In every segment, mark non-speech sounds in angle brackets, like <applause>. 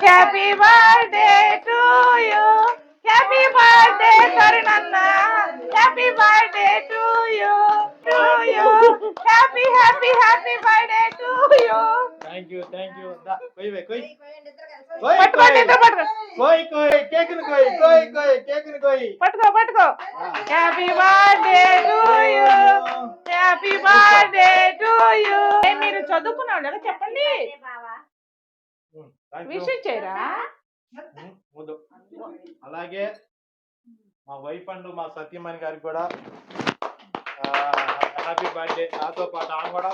Happy birthday to you happy birthday కరుణన్న happy birthday to you to you happy happy happy birthday to you thank you thank you దా కొయ్ వే కొయ్ పట్టుకోండి ఇద్దరు పట్టుకో కొయ్ కొయ్ కేక్ని కొయ్ కొయ్ కొయ్ కేక్ని కొయ్ పట్టుకో పట్టుకో happy birthday to you happy birthday to you మీరు చదువుకున్నావు లేదా చెప్పండి. విష్ చేయరా? ముందు. అలాగే మా వైఫ్ అండ్ మా సత్యమణి గారికి కూడా హ్యాపీ బర్త్డే నాతో పాటు ఆమె కూడా.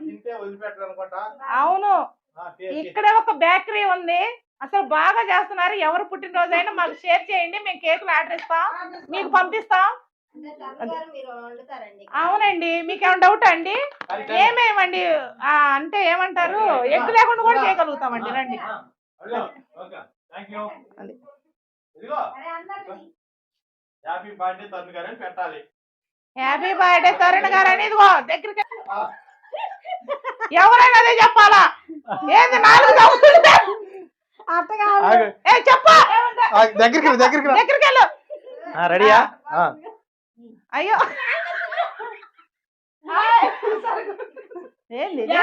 తింటే వదిలిపెట్టరు అనుకుంటా అవును ఇక్కడే ఒక బేకరీ ఉంది. అసలు బాగా చేస్తున్నారు. ఎవరు పుట్టినరోజు అయినా మాకు షేర్ చేయండి. మేము కేకులు ఆర్డర్ ఇస్తాం. మీకు పంపిస్తాం. అవునండి. మీకు ఏమైనా డౌట్ అండి. ఏమేమండి? ఆ, అంటే ఏమంటారు? ఎగ్ లేకుండా కూడా చేయగలుగుతామండి. రండి. హ్యాపీ బర్త్డే తల్లి గారని పెట్టాలి. హ్యాపీ బర్త్డే తరుణ్ గారు అని. ఇదిగో దగ్గరికి ఎవరైనా అదే చెప్పాలా? ఏంది నాలుగు చదువుతుంటే అత్తగా ఆగు. ఏ చెప్పు. దగ్గరికి దగ్గరికి. దగ్గరికి వెళ్ళు. ఆ, రెడీయా? ఆ. అయ్యో ఏంది ఇది?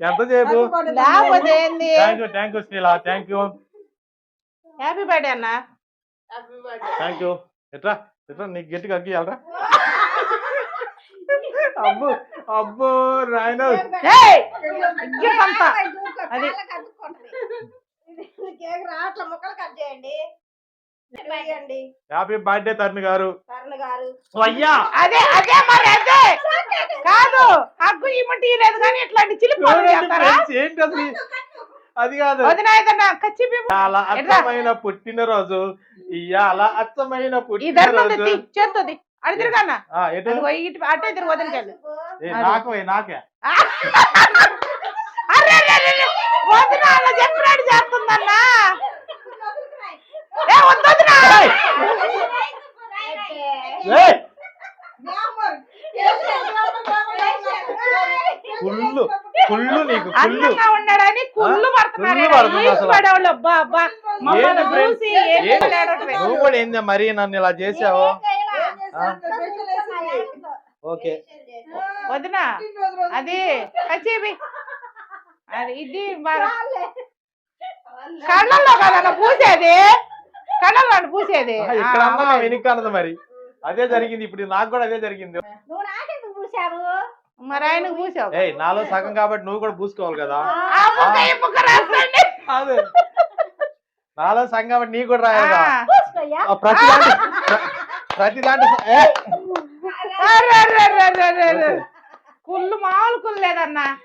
ఎంత సేపు లేకపోతే ఏంది thank you thank you Sreela thank you happy birthday అన్న థ్యాంక్ యూ ఎట్రా ఎట్రా నీకు గట్టిగా అగ్గియాలరా అబ్బో అబ్బో రాయన. అది. కేక్ రాట్ల ముక్కలు కట్ చేయండి. వేయండి హ్యాపీ బర్త్డే తరుణ్ గారు. తరుణ్ గారు. అయ్యా! అదే అదే మరి అదే. కాదు హక్కు ఇమ్మటి లేదు కానీ ఇట్లాంటి చిలిపి ఏంటి అసలు అది కాదు. ఇవాళ అచ్చమైన పుట్టినరోజు. ఇవాళ అచ్చమైన పుట్టినరోజు. చేస్తుంది అడి తిరగన్న అటే తిరుగు. నాకు పోయి, నాకే. వదిన అలా చెప్పినట్టు చేస్తుందన్నా. ఏ వద్దు వదిన. ఏయ్, కుళ్ళు కుళ్ళు నీకు కుళ్ళు. అందంగా ఉన్నాడని కుళ్ళు పడుతున్నారు కుళ్ళు పడుతుంది ఈసు అసలు. పడేవాళ్ళు అబ్బా అబ్బా. మమ్మల్ని ఏంటి friends? చూసి ఏం ఏంటి? మాట్లాడట్లేదు. నువ్వు కూడా ఏంది మరీ నన్ను ఇలా చేసావు? ఓకే వదిన అది కచేబి అది ఇది కళ్ళల్లో కదన్న పూసేది? కళ్ళల్లో పూసేది. వెనుక మరి. అదే జరిగింది. ఇప్పుడు నాకు కూడా అదే జరిగింది. మరి ఆయనకు పూసావు. ఏయ్ నాలో సగం కాబట్టి నువ్వు కూడా పూసుకోవాలి కదా. నాలో సగం కాబట్టి నీకు కూడా రాయాలి కదా. ప్రతి దాంట్లో ప్ర- ప్రతి దాంట్లో. కుళ్ళు మామూలు కుళ్ళు లేదన్నా.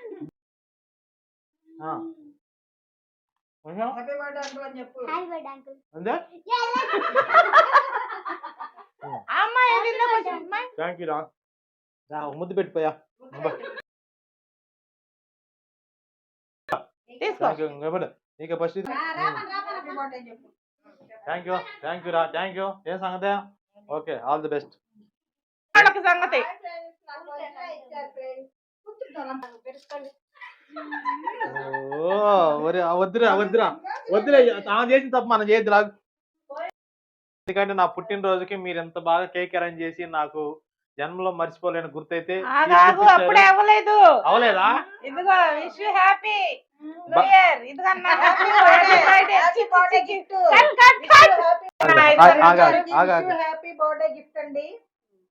థ్యాంక్ <laughs> యూ రా. రా, ముద్దు పెట్టిపోయా తీసుకో. థ్యాంక్ యూ నీకు first thank you thank you రా థ్యాంక్ యూ ఏం సంగతే? ఓకే ఆల్ ది బెస్ట్ సంగతి. ఓ ఒరే ఆ, వద్దురా వద్దురా. వద్దులే ఆమె చేసిన తప్పు మనం చేయొద్దు రాగు ఎందుకంటే నా పుట్టినరోజుకి మీరు ఎంత బాగా కేక్ అరేంజ్ చేసి నాకు జన్మలో మర్చిపోలేని గుర్తయితే ఆగాగు అప్పుడే అవ్వలేదు. అవలేదా ఇదిగో wish happy. Happy birthday. Gift అండి.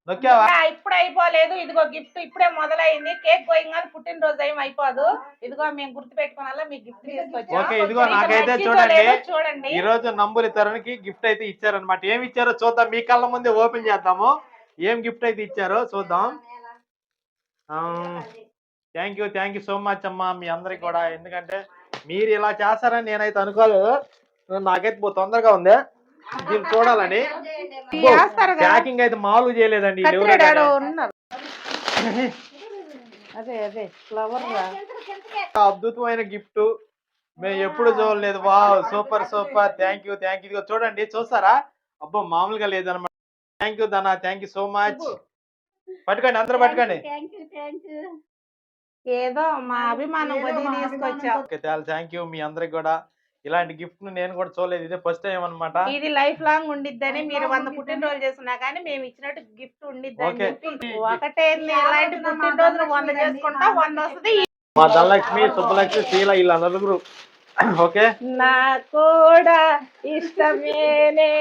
నొక్కావా? ఇప్పుడు అయిపోలేదు. ఇదిగో గిఫ్ట్ ఇప్పుడే మొదలైంది. కేక్ పోయింగానే పుట్టినరోజు ఏం అయిపోదు. ఇదిగో మేము గుర్తు పెట్టుకోవాలా మీకు గిఫ్ట్ <laughs> తీసుకొచ్చాం. ఓకే ఇదిగో నాకైతే చూడండి. చూడండి. ఈ రోజు నంబులి తరుణ్కి గిఫ్ట్ అయితే ఇచ్చారనమాట ఏమి ఇచ్చారో చూద్దాం. మీ కళ్ళ ముందే ఓపెన్ చేద్దాము. ఏం గిఫ్ట్ అయితే ఇచ్చారో చూద్దాం. Thank you thank you so much అమ్మా మీ అందరికి కూడా. ఎందుకంటే మీరు ఇలా చేస్తారని నేనైతే అనుకోలేదు. నాకైతే తొందరగా ఉంది. దీన్ని చూడాలని. ప్యాకింగ్ అయితే మామూలు చేయలేదండి అదే అదే ఫ్లవర్ అద్భుతమైన గిఫ్ట్. మేము ఎప్పుడు చూడలేదు. Wow super super. Thank you thank you చూడండి చూస్తారా అబ్బా మామూలుగా లేదన్నమాట. థ్యాంక్ యూ దనా థ్యాంక్ యూ సో మచ్ పట్టుకోండి అందరూ పట్టుకోండి. ఏదో మా అభిమానం థ్యాంక్ యూ మీ అందరికి కూడా. ఇలాంటి గిఫ్ట్ను నేను కూడా చూడలేదు. ఇదే ఫస్ట్ టైం అన్నమాట. ఇది లైఫ్ లాంగ్ ఉండిద్దని మీరు వంద పుట్టినరోజులు చేసుకున్నా కానీ మేము ఇచ్చినట్టు గిఫ్ట్ ఉండిద్దని. చెప్పి ఒకటే ఇలాంటి పుట్టినరోజులు వంద చేసుకుంటా వంద వస్తుంది. మా ధనలక్ష్మి సుబ్బలక్ష్మి శీల ఇలా నలుగురు <clears throat> ఓకే. నా కూడా ఇష్టమేనే.